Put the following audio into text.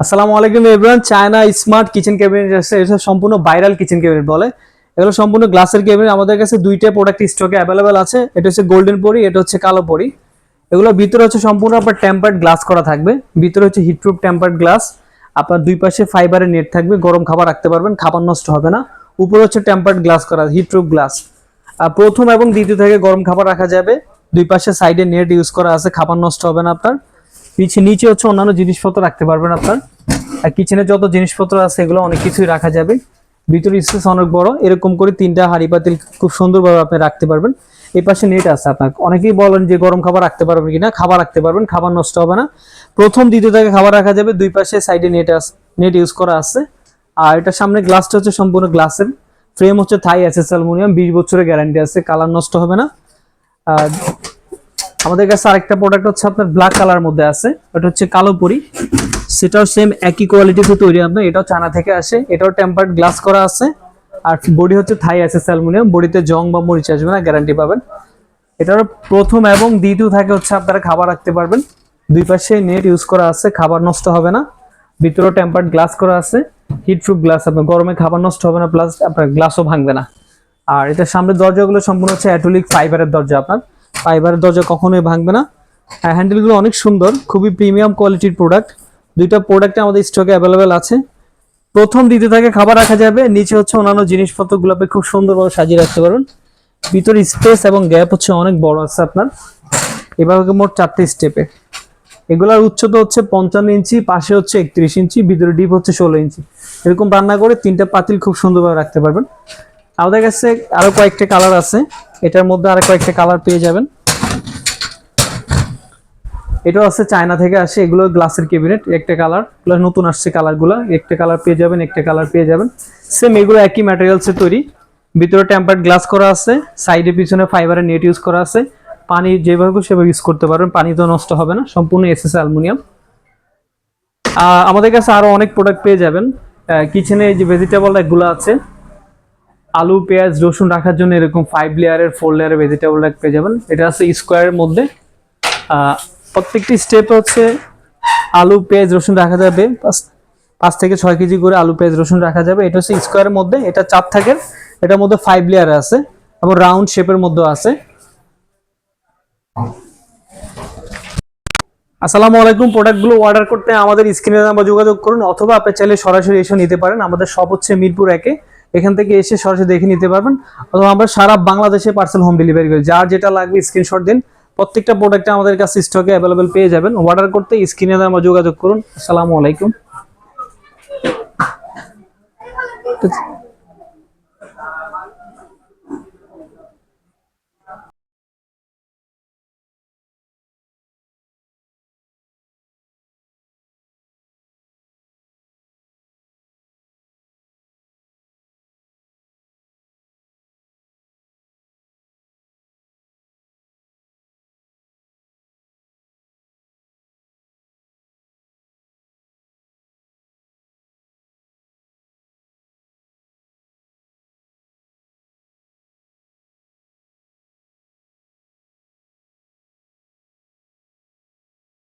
আসসালামু আলাইকুম everyone China smart kitchen cabinet আছে এটা সম্পূর্ণ ভাইরাল কিচেন ক্যাবিনেট বলে। এগুলো সম্পূর্ণ গ্লাসের ক্যাবিনেট আমাদের কাছে দুইটা প্রোডাক্ট স্টকে অ্যাভেলেবেল আছে। এটা হচ্ছে গোল্ডেন পরি, এটা হচ্ছে কালো পরি। এগুলোর ভিতরে হচ্ছে সম্পূর্ণ আপনার টেম্পার্ড গ্লাস করা থাকবে। ভিতরে হচ্ছে হিটপ্রুফ টেম্পার্ড গ্লাস আপনার দুই পাশে ফাইবারের নেট থাকবে। গরম খাবার রাখতে পারবেন, খাবার নষ্ট হবে না। উপরে হচ্ছে টেম্পার্ড গ্লাস করা হিটপ্রুফ গ্লাস আর প্রথম এবং দ্বিতীয় থেকে গরম খাবার রাখা যাবে। দুই পাশে সাইডে নেট ইউজ করা আছে, খাবার নষ্ট হবে না আপনার। পিছিয়ে নিচে হচ্ছে অন্যান্য জিনিসপত্র রাখতে পারবেন আপনার। আর কিচেনে যত জিনিসপত্র আছে এগুলো অনেক কিছুই রাখা যাবে। ভিতরে স্পেস অনেক বড়, এরকম করে তিনটা হাঁড়ি পাতিল খুব সুন্দরভাবে আপনি রাখতে পারবেন। এই পাশে নেট আছে আপনার। অনেকেই বলেন যে গরম খাবার রাখতে পারবেন কিনা, খাবার রাখতে পারবেন, খাবার নষ্ট হবে না। প্রথম দ্বিতীয় থেকে খাবার রাখা যাবে, দুই পাশে সাইডে নেট আছে নেট ইউজ করা আছে। আর এটার সামনে গ্লাসটা হচ্ছে সম্পূর্ণ গ্লাসের ফ্রেম হচ্ছে থাই এসএস অ্যালুমিনিয়াম বিশ বছরের গ্যারান্টি আছে কালার নষ্ট হবে না। আর আমাদের কাছে আরেকটা প্রোডাক্ট হচ্ছে আপনার ব্ল্যাক কালার মধ্যে আছে। এটা হচ্ছে কালো পরি। সেটাও সেম একই কোয়ালিটিতে তৈরি আপনার। এটাও চানা থেকে আসে। এটাও টেম্পার্ড গ্লাস করা আছে। আর বডি হচ্ছে থাই আছে অ্যালুমিনিয়াম বডিতে জং বা মরিচ আসবে না গ্যারান্টি পাবেন। এটার প্রথম এবং দ্বিতীয় থাকে হচ্ছে আপনারা খাবার রাখতে পারবেন। দুই পাশে নেট ইউজ করা আছে, খাবার নষ্ট হবে না। ভিতরেও টেম্পার্ড গ্লাস করা আছে। হিট প্রুফ গ্লাস আপনার গরমে খাবার নষ্ট হবে না প্লাস আপনার গ্লাসও ভাঙবে না। আর এটার সামনের দরজাগুলো সম্পূর্ণ হচ্ছে অ্যাটোলিক ফাইবারের দরজা আপনার। ফাইবারের দরজা কখনোই ভাঙবে না। আর হ্যান্ডেলগুলো অনেক সুন্দর, খুবই প্রিমিয়াম কোয়ালিটির প্রোডাক্ট দুইটা প্রোডাক্টে আমাদের স্টকে অ্যাভেলেবেল আছে। প্রথম দ্বিতীয় থেকে খাবার রাখা যাবে, নিচে হচ্ছে অন্যান্য জিনিসপত্রগুলোকে খুব সুন্দরভাবে সাজিয়ে রাখতে পারবেন ভিতরে স্পেস এবং গ্যাপ হচ্ছে অনেক বড় আছে আপনার। এবার মোট চারটে স্টেপে এগুলার উচ্চতা হচ্ছে পঞ্চান্ন ইঞ্চি, পাশে হচ্ছে একত্রিশ ইঞ্চি, ভিতরে ডিপ হচ্ছে ষোলো ইঞ্চি। এরকম রান্না করে তিনটা পাতিল খুব সুন্দরভাবে রাখতে পারবেন। আমাদের কাছে আরও কয়েকটা কালার আছে। এটার মধ্যে আরও কয়েকটা কালার পেয়ে যাবেন। এটাও আছে চায়না থেকে আসে, এগুলো গ্লাসের ক্যাবিনেট একটা কালার এগুলো নতুন আসছে কালারগুলো একটা কালার পেয়ে যাবেন, একটা কালার পেয়ে যাবেন। সেম এগুলো একই ম্যাটেরিয়ালসের তৈরি। ভিতরে টেম্পার্ড গ্লাস করা আছে সাইডে পিছনে ফাইবারের নেট ইউজ করা আছে। পানি যেভাবে সেভাবে ইউজ করতে পারবেন, পানি তো নষ্ট হবে না, সম্পূর্ণ এসএস অ্যালুমিনিয়াম আমাদের কাছে আরও অনেক প্রোডাক্ট পেয়ে যাবেন। কিচেনে যে ভেজিটেবল এগুলো আছে। আলু, পেঁয়াজ, রসুন রাখার জন্য এরকম ফাইভ লেয়ারের ফোর লেয়ারের ভেজিটেবল রাখ পেয়ে যাবেন। এটা আছে স্কোয়ারের মধ্যে। প্রত্যেকটি স্টেপ হচ্ছে আলু, পেঁয়াজ, রসুন রাখা যাবে। পাঁচ- থেকে ছয় কেজি করে আলু, পেঁয়াজ, রসুন রাখা যাবে। এটা হচ্ছে স্কোয়ারের মধ্যে, এটা চার থাকে, এটার মধ্যে ফাইভ লেয়ার আছে এবং রাউন্ড শেপের মধ্যে আছে। আসসালামু আলাইকুম প্রোডাক্টগুলো অর্ডার করতে আমাদের স্ক্রিনে নাম্বার যোগাযোগ করুন, অথবা আপনি চাইলে সরাসরি এসে নিতে পারেন। আমাদের শপ হচ্ছে মিরপুর একে। এখান থেকে এসে সরাসরি দেখে নিতে পারবেন। অথবা আমরা সারা বাংলাদেশে পার্সেল হোম ডেলিভারি করি। যার যেটা লাগবে স্ক্রিনশট দিন। প্রত্যেকটা প্রোডাক্ট আমাদের কাছে স্টকে অ্যাভেলেবেল পেয়ে যাবেন। অর্ডার করতে স্ক্রিনে আমার যোগাযোগ করুন। আসসালামু আলাইকুম।